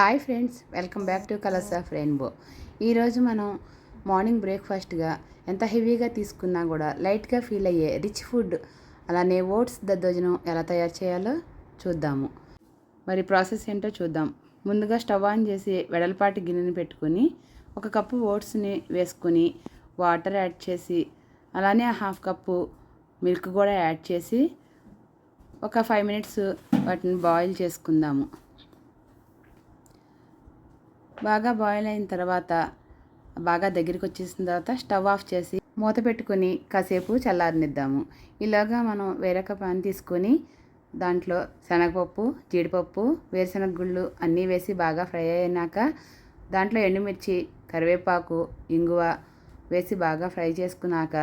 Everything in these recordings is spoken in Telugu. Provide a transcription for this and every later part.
Hi friends welcome back to colours of rainbow. ఈరోజు మనం మార్నింగ్ బ్రేక్ఫాస్ట్గా ఎంత హెవీగా తీసుకున్నా కూడా లైట్గా ఫీల్ అయ్యే రిచ్ ఫుడ్ అలానే ఓట్స్ దద్దోజనం ఎలా తయారు చేయాలో చూద్దాము. మరి ప్రాసెస్ ఏంటో చూద్దాం. ముందుగా స్టవ్ ఆన్ చేసి వెడల్పాటి గిన్నెని పెట్టుకొని ఒక కప్పు ఓట్స్ని వేసుకొని వాటర్ యాడ్ చేసి అలానే హాఫ్ కప్పు మిల్క్ కూడా యాడ్ చేసి ఒక ఫైవ్ మినిట్స్ వాటిని బాయిల్ చేసుకుందాము. బాగా బాయిల్ అయిన తర్వాత బాగా దగ్గరికి వచ్చేసిన తర్వాత స్టవ్ ఆఫ్ చేసి మూత పెట్టుకొని కాసేపు చల్లారనిద్దాము. ఇలాగా మనం వేరొక పాన్ తీసుకొని దాంట్లో శనగపప్పు జీడిపప్పు వేరుశనగ గుళ్ళు అన్నీ వేసి బాగా ఫ్రై అయినాక దాంట్లో ఎండుమిర్చి కరివేపాకు ఇంగువ వేసి బాగా ఫ్రై చేసుకున్నాక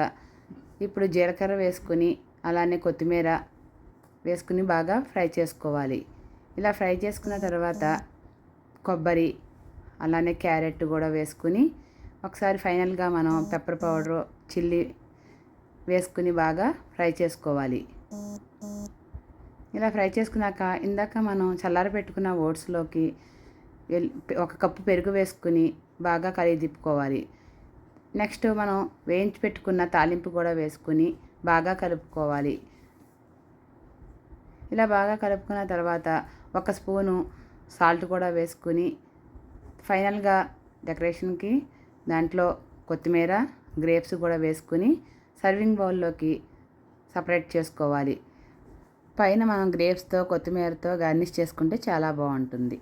ఇప్పుడు జీలకర్ర వేసుకుని అలానే కొత్తిమీర వేసుకుని బాగా ఫ్రై చేసుకోవాలి. ఇలా ఫ్రై చేసుకున్న తర్వాత కొబ్బరి అలానే క్యారెట్ కూడా వేసుకుని ఒకసారి ఫైనల్గా మనం పెప్పర్ పౌడర్ చిల్లీ వేసుకుని బాగా ఫ్రై చేసుకోవాలి. ఇలా ఫ్రై చేసుకున్నాక ఇందాక మనం చల్లార పెట్టుకున్న ఓట్స్లోకి ఒక కప్పు పెరుగు వేసుకుని బాగా కలిగి తిప్పుకోవాలి. నెక్స్ట్ మనం వేయించి పెట్టుకున్న తాలింపు కూడా వేసుకుని బాగా కలుపుకోవాలి. ఇలా బాగా కలుపుకున్న తర్వాత ఒక స్పూను సాల్ట్ కూడా వేసుకుని ఫైనల్గా డెకరేషన్కి దాంట్లో కొత్తిమీర గ్రేప్స్ కూడా వేసుకుని సర్వింగ్ బౌల్లోకి సపరేట్ చేసుకోవాలి. పైన మనం గ్రేప్స్తో కొత్తిమీరతో గార్నిష్ చేసుకుంటే చాలా బాగుంటుంది.